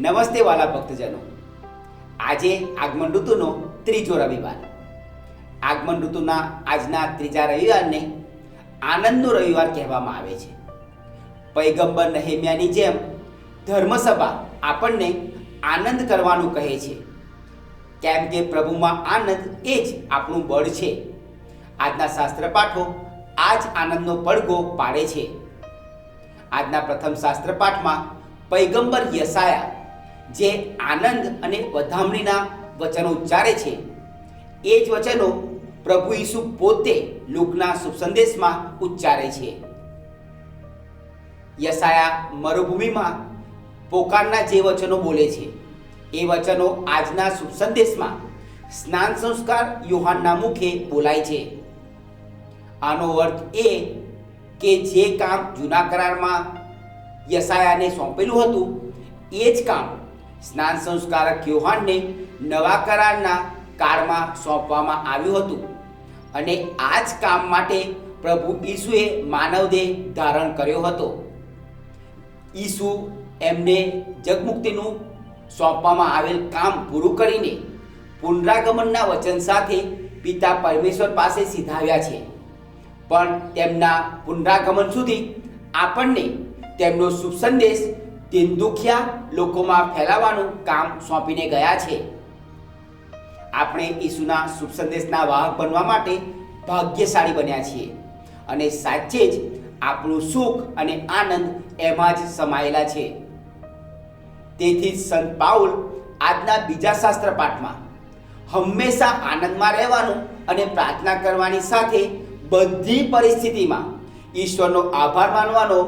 નમસ્તે વાલા ભક્તજનો. આજે આગમન ઋતુનો ત્રીજો રવિવાર. આગમન ઋતુના આજના ત્રીજા રવિવારને આનંદનો રવિવાર કહેવામાં આવે છે. પૈગંબર નહેમ્યાની જેમ ધર્મસભા આપણને આનંદ કરવાનું કહે છે. કેમ કે પ્રભુમાં આનંદ એ જ આપણું બળ છે. આજના શાસ્ત્ર પાઠો આ જ આનંદનો પડઘો પાડે છે. આજના પ્રથમ શાસ્ત્ર પાઠમાં પૈગંબર યસાયા જે આનંદ અને વધામણીના વચનો ઉચ્ચારે છે. એ જ વચનો પ્રભુ ઈસુ પોતે લુકના શુભ સંદેશમાં ઉચ્ચારે છે. યસાયા મરુભૂમિમાં પોકારના જે વચનો બોલે છે, એ વચનો આજના શુભ સંદેશમાં સ્નાન સંસ્કાર યુહાનના મુખે બોલાય છે. આનો અર્થ એ કે જે કામ જૂના કરારમાં યસાયાને સોંપેલું હતું, એ જ કામ સ્નાન સંસ્કારક યોહાનને નવા કરારના કાળમાં સોંપવામાં આવ્યું હતું. અને આ જ કામ માટે પ્રભુ ઈસુએ માનવદેહ ધારણ કર્યો હતો. ઈસુ એમને જગમુક્તિનું સોંપવામાં આવેલ કામ પૂરું કરીને પુનરાગમનના વચન સાથે પિતા પરમેશ્વર પાસે સીધાવ્યા છે. પણ તેમના પુનરાગમન સુધી આપણને તેમનો શુભ સંદેશ દિન દુખિયા લોકોમાં ફેલાવવાનું કામ સોંપીને ગયા છે. આપણે ઈસુના શુભ સંદેશના વાહક બનવા માટે ભાગ્યશાળી બન્યા છીએ અને સાચે જ આપણું સુખ અને આનંદ એમાં જ સમાયેલા છે. તેથી સંત પાઉલ આજના બીજા શાસ્ત્ર પાઠમાં હંમેશા આનંદમાં રહેવાનું અને પ્રાર્થના કરવાની સાથે બધી પરિસ્થિતિમાં ઈશ્વરનો આભાર માનવાનો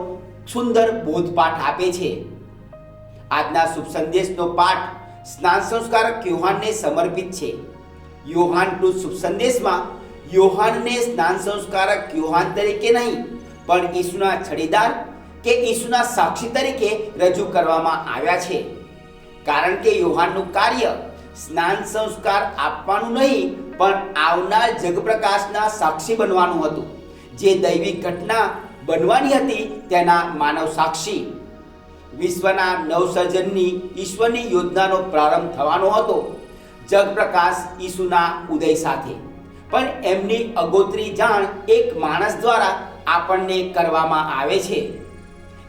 સુંદર બોધપાઠ આપે છે. આજના શુભ સંદેશનો પાઠ સ્નાન સંસ્કારક યોહાનને સમર્પિત છે. યોહાન ટુ શુભ સંદેશમાં યોહાનને સ્નાન સંસ્કારક યોહાન તરીકે નહીં, પણ ઈસુના છડીદાર કે ઈસુના સાક્ષી તરીકે રજૂ કરવામાં આવ્યા છે. કારણ કે યોહાનનું કાર્ય સ્નાન સંસ્કાર આપવાનું નહીં, પણ આવનાર જગપ્રકાશના સાક્ષી બનવાનું હતું, જે દૈવિક ઘટના બનવાની હતી તેના માનવ સાક્ષી. વિશ્વના નવસર્જનની ઈશ્વરની યોજનાનો પ્રારંભ થવાનો હતો. જગપ્રકાશ ઈસુના ઉદય સાથે. પણ એમની અગોતરી જાણ એક માણસ દ્વારા આપણને કરવામાં આવે છે.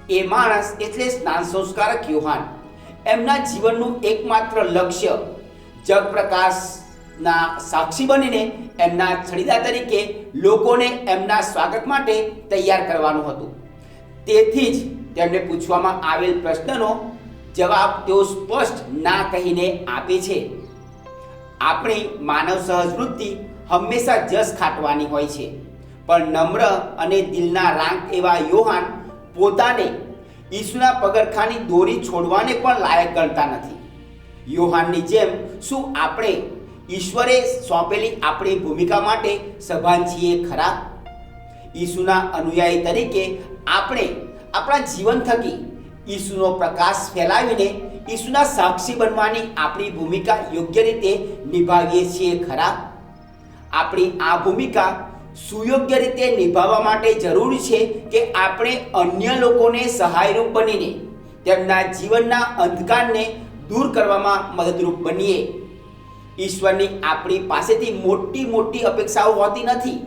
એ માણસ એટલે સ્નાન સંસ્કારક યુહાન. એમના જીવનનું એકમાત્ર લક્ષ્ય જગપ્રકાશના સાક્ષી બનીને એમના છડીદા તરીકે લોકોને એમના સ્વાગત માટે તૈયાર કરવાનું હતું. તેથી જ તેમને પૂછવામાં આવેલ પ્રશ્નનો જવાબ તેઓ સ્પષ્ટ ના કહીને આપે છે. આપણી માનવ સહજ હંમેશા જસ ખાટવાની હોય છે, પણ નમ્ર અને દિલના રાંક એવા યોહાન પોતાને ઈસુના પગરખાની દોરી છોડવાને પણ લાયક ગણતા નથી. યોહાનની જેમ શું આપણે ઈશ્વરે સોંપેલી આપણી ભૂમિકા માટે સભાન છીએ ખરા? ઈસુના અનુયાયી તરીકે આપણે આપણા જીવન થકી ઈસુનો પ્રકાશ ફેલાવીને ઈસુના સાક્ષી બનવાની આપણી ભૂમિકા યોગ્ય રીતે નિભાવીએ છીએ ખરા? આપણી આ ભૂમિકા સુયોગ્ય રીતે નિભાવવા માટે જરૂરી છે કે આપણે અન્ય લોકોને સહાયરૂપ બનીને તેમના જીવનના અંધકારને દૂર કરવામાં મદદરૂપ બનીએ. ઈશ્વરની આપણી પાસેથી મોટી મોટી અપેક્ષાઓ હોતી નથી.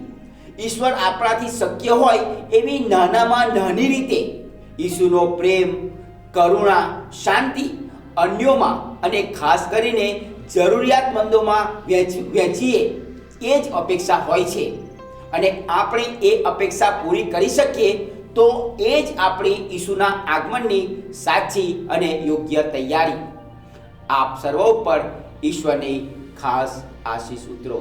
ઈશ્વર આપણાથી શક્ય હોય એવી નાનામાં નાની રીતે ઈસુનો પ્રેમ, કરુણા, શાંતિ અન્યોમાં અને ખાસ કરીને જરૂરિયાતમંદોમાં વહેંચ- વહેંચીએ એ જ અપેક્ષા હોય છે. અને આપણે એ અપેક્ષા પૂરી કરી શકીએ તો એ જ આપણી ઈસુના આગમનની સાચી અને યોગ્ય તૈયારી. આપ સર્વ ઉપર ઈશ્વરની ખાસ આશીષ ઉતરો.